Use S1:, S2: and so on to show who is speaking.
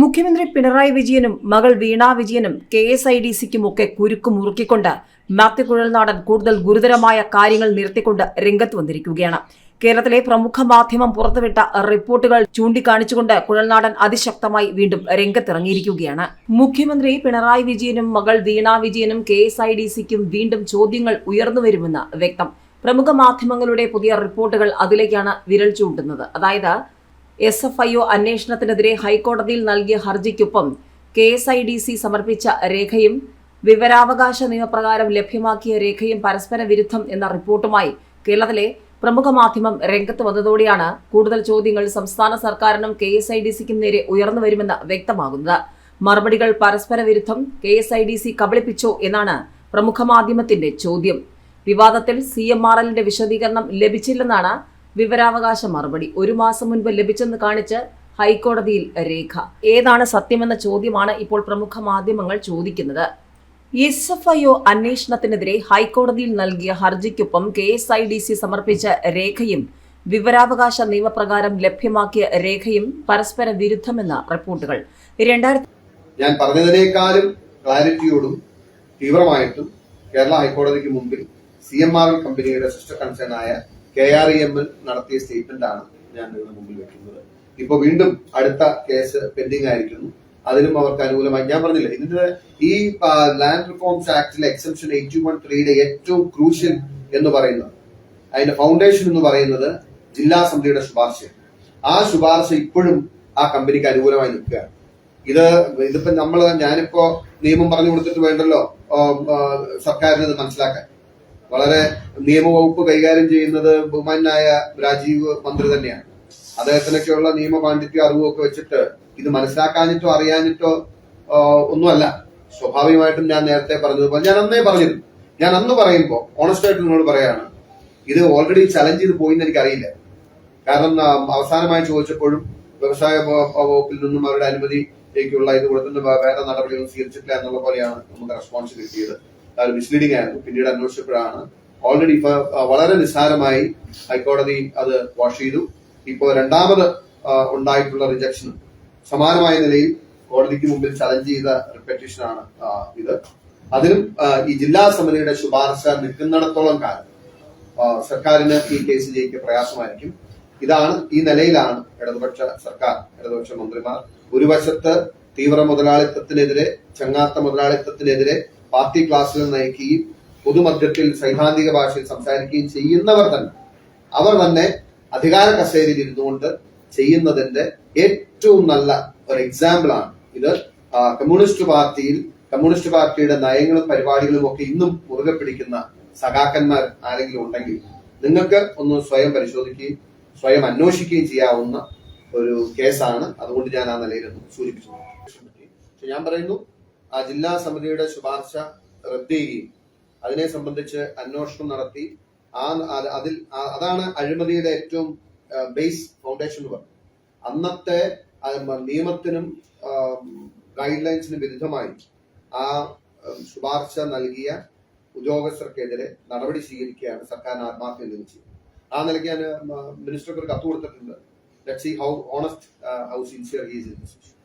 S1: മുഖ്യമന്ത്രി പിണറായി വിജയനും മകൾ വീണ വിജയനും കെ എസ് ഐ ഡി സിക്കും ഒക്കെ കുരുക്ക് മുറുക്കിക്കൊണ്ട് മാത്യു കുഴൽനാടൻ കൂടുതൽ ഗുരുതരമായ കാര്യങ്ങൾ നിർത്തിക്കൊണ്ട് രംഗത്ത് വന്നിരിക്കുകയാണ്. കേരളത്തിലെ പ്രമുഖ മാധ്യമം പുറത്തുവിട്ട റിപ്പോർട്ടുകൾ ചൂണ്ടിക്കാണിച്ചുകൊണ്ട് കുഴൽനാടൻ അതിശക്തമായി വീണ്ടും രംഗത്തിറങ്ങിയിരിക്കുകയാണ്. മുഖ്യമന്ത്രി പിണറായി വിജയനും മകൾ വീണ വിജയനും കെ എസ് ഐ ഡി സിക്കും വീണ്ടും ചോദ്യങ്ങൾ ഉയർന്നുവരുമെന്ന് വ്യക്തം. പ്രമുഖ മാധ്യമങ്ങളുടെ പുതിയ റിപ്പോർട്ടുകൾ അതിലേക്കാണ് വിരൽ ചൂണ്ടുന്നത്. അതായത് എസ് എഫ് ഐ ഒ അന്വേഷണത്തിനെതിരെ ഹൈക്കോടതിയിൽ നൽകിയ ഹർജിക്കൊപ്പം K S I D C സമർപ്പിച്ച രേഖയും വിവരാവകാശ നിയമപ്രകാരം ലഭ്യമാക്കിയ രേഖയും പരസ്പര വിരുദ്ധം എന്ന റിപ്പോർട്ടുമായി കേരളത്തിലെ പ്രമുഖ മാധ്യമം രംഗത്ത് വന്നതോടെയാണ് കൂടുതൽ ചോദ്യങ്ങൾ സംസ്ഥാന സർക്കാരിനും കെ എസ് ഐ ഡി സിക്കും നേരെ ഉയർന്നു വരുമെന്ന് വ്യക്തമാകുന്നത്. മറുപടികൾ പരസ്പര വിരുദ്ധം K S I D C കബളിപ്പിച്ചോ എന്നാണ് പ്രമുഖ മാധ്യമത്തിന്റെ ചോദ്യം. വിവാദത്തിൽ സി എം ആർ എല്ലിന്റെ വിശദീകരണം ലഭിച്ചില്ലെന്നാണ് വിവരാവകാശ മറുപടി ഒരു മാസം മുൻപ് ലഭിച്ചെന്ന് കാണിച്ച് ഹൈക്കോടതിയിൽ രേഖ. ഏതാണ് സത്യമെന്ന ചോദ്യമാണ് ഇപ്പോൾ പ്രമുഖ മാധ്യമങ്ങൾ ചോദിക്കുന്നത്. എസ് എഫ് ഐ ഒ അന്വേഷണത്തിനെതിരെ ഹൈക്കോടതിയിൽ നൽകിയ ഹർജിക്കൊപ്പം K S I D C സമർപ്പിച്ച രേഖയും വിവരാവകാശ നിയമപ്രകാരം ലഭ്യമാക്കിയ രേഖയും പരസ്പര വിരുദ്ധമെന്ന റിപ്പോർട്ടുകൾ.
S2: ഞാൻ പറഞ്ഞതിനേക്കാളും ക്ലാരിറ്റിയോടും തീവ്രമായിട്ടും കേരള ഹൈക്കോടതിക്ക് മുമ്പിൽ സി എം ആർ കമ്പനിയുടെ സിസ്റ്റർ കൺസേൺ ആയ കെ ആർ ഇ എമ്മിൽ നടത്തിയ സ്റ്റേറ്റ്മെന്റ് ആണ് ഞാൻ നിങ്ങളുടെ മുമ്പിൽ വെക്കുന്നത്. ഇപ്പൊ വീണ്ടും അടുത്ത കേസ് പെൻഡിംഗ് ആയിരിക്കുന്നു. അതിനും അവർക്ക് അനുകൂലമായി ഞാൻ പറഞ്ഞില്ല ഇതിന്റെ ഈ ലാൻഡ് റിഫോംസ് ആക്ടിലെ എക്സെപ്ഷൻ എയ്റ്റി വൺ ത്രീയുടെ ഏറ്റവും ക്രൂഷ്യൽ എന്ന് പറയുന്നത് അതിന്റെ ഫൗണ്ടേഷൻ എന്ന് പറയുന്നത് ജില്ലാ സമിതിയുടെ ശുപാർശ ആ ശുപാർശ ഇപ്പോഴും ആ കമ്പനിക്ക് അനുകൂലമായി നിൽക്കുകയാണ്. ഇത് ഇതിപ്പോ നമ്മൾ ഞാനിപ്പോ നിയമം പറഞ്ഞു കൊടുത്തിട്ട് വേണ്ടല്ലോ സർക്കാരിന് ഇത് മനസ്സിലാക്കാൻ. വളരെ നിയമവകുപ്പ് കൈകാര്യം ചെയ്യുന്നത് ബഹുമാനായ രാജീവ് മന്ത്രി തന്നെയാണ്. അദ്ദേഹത്തിനൊക്കെയുള്ള നിയമ പാണ്ഡിത്യം അറിവൊക്കെ വെച്ചിട്ട് ഇത് മനസ്സിലാക്കാനിട്ടോ അറിയാനിട്ടോ ഒന്നുമല്ല. സ്വാഭാവികമായിട്ടും ഞാൻ നേരത്തെ പറഞ്ഞതുപോലെ ഞാൻ അന്നേ പറഞ്ഞിരുന്നു. ഞാൻ അന്ന് പറയുമ്പോൾ ഓണസ്റ്റ് ആയിട്ട് നിങ്ങളോട് പറയാണ് ഇത് ഓൾറെഡി ചലഞ്ച് ചെയ്ത് പോയി എന്ന് എനിക്കറിയില്ല. കാരണം അവസാനമായി ചോദിച്ചപ്പോഴും വ്യവസായ വകുപ്പിൽ നിന്നും അവരുടെ അനുമതിയിലേക്കുള്ള ഇത് കൊടുത്തിട്ട് വേറെ നടപടികളൊന്നും സ്വീകരിച്ചിട്ടില്ല എന്നുള്ള പോലെയാണ് നമുക്ക് റെസ്പോൺസ് കിട്ടിയത്. മിസ്ലീഡിംഗ് ആയിരുന്നു. പിന്നീട് അന്വേഷിച്ചപ്പോഴാണ് ഓൾറെഡി വളരെ നിസ്സാരമായി ഹൈക്കോടതി അത് വാഷ് ചെയ്തു. ഇപ്പോൾ രണ്ടാമത് ഉണ്ടായിട്ടുള്ള റിജക്ഷൻ സമാനമായ നിലയിൽ കോടതിക്ക് മുമ്പിൽ ചലഞ്ച് ചെയ്ത പെറ്റീഷനാണ് ആണ് ഇത്. അതിനും ഈ ജില്ലാ സമിതിയുടെ ശുപാർശ നിൽക്കുന്നിടത്തോളം കാലം സർക്കാരിന് ഈ കേസ് ജയിക്കുക പ്രയാസമായിരിക്കും. ഇതാണ് ഈ നിലയിലാണ് ഇടതുപക്ഷ സർക്കാർ ഇടതുപക്ഷ മന്ത്രിമാർ ഒരു വശത്ത് തീവ്ര മുതലാളിത്തത്തിനെതിരെ ചങ്ങാത്ത മുതലാളിത്തത്തിനെതിരെ പാർട്ടി ക്ലാസ്സിൽ നയിക്കുകയും പൊതുമധ്യത്തിൽ സൈദ്ധാന്തിക ഭാഷയിൽ സംസാരിക്കുകയും ചെയ്യുന്നവർ തന്നെ. അവർ തന്നെ അധികാര കസേരയിൽ ഇരുന്നുകൊണ്ട് ചെയ്യുന്നതിന്റെ ഏറ്റവും നല്ല ഒരു എക്സാമ്പിൾ ആണ്. ഇത് കമ്മ്യൂണിസ്റ്റ് പാർട്ടിയിൽ കമ്മ്യൂണിസ്റ്റ് പാർട്ടിയുടെ നയങ്ങളും പരിപാടികളും ഒക്കെ ഇന്നും മുറുകെ പിടിക്കുന്ന സഖാക്കന്മാർ ആരെങ്കിലും ഉണ്ടെങ്കിൽ നിങ്ങൾക്ക് ഒന്ന് സ്വയം പരിശോധിക്കുകയും സ്വയം അന്വേഷിക്കുകയും ചെയ്യാവുന്ന ഒരു കേസാണ്. അതുകൊണ്ട് ഞാൻ ആ നിലയിലൊന്നും സൂചിപ്പിച്ചു. ഞാൻ പറയുന്നു ആ ജില്ലാ സമിതിയുടെ ശുപാർശ റദ്ദ് ചെയ്യുകയും അതിനെ സംബന്ധിച്ച് അന്വേഷണം നടത്തി. ആ അതിൽ അതാണ് അഴിമതിയുടെ ഏറ്റവും ബേസ് ഫൗണ്ടേഷൻ എന്ന് പറയുന്നത് അന്നത്തെ നിയമത്തിനും ഗൈഡ് ലൈൻസിനും വിരുദ്ധമായി ആ ശുപാർശ നൽകിയ ഉദ്യോഗസ്ഥർക്കെതിരെ നടപടി സ്വീകരിക്കുകയാണ് സർക്കാരിന് ആത്മാർത്ഥ്യം ലഭിച്ചത് ആ നിലയ്ക്ക് ഞാൻ മിനിസ്റ്റർക്ക് ഒരു കത്ത് കൊടുത്തിട്ടുണ്ട്. Let see how honest how sincere is in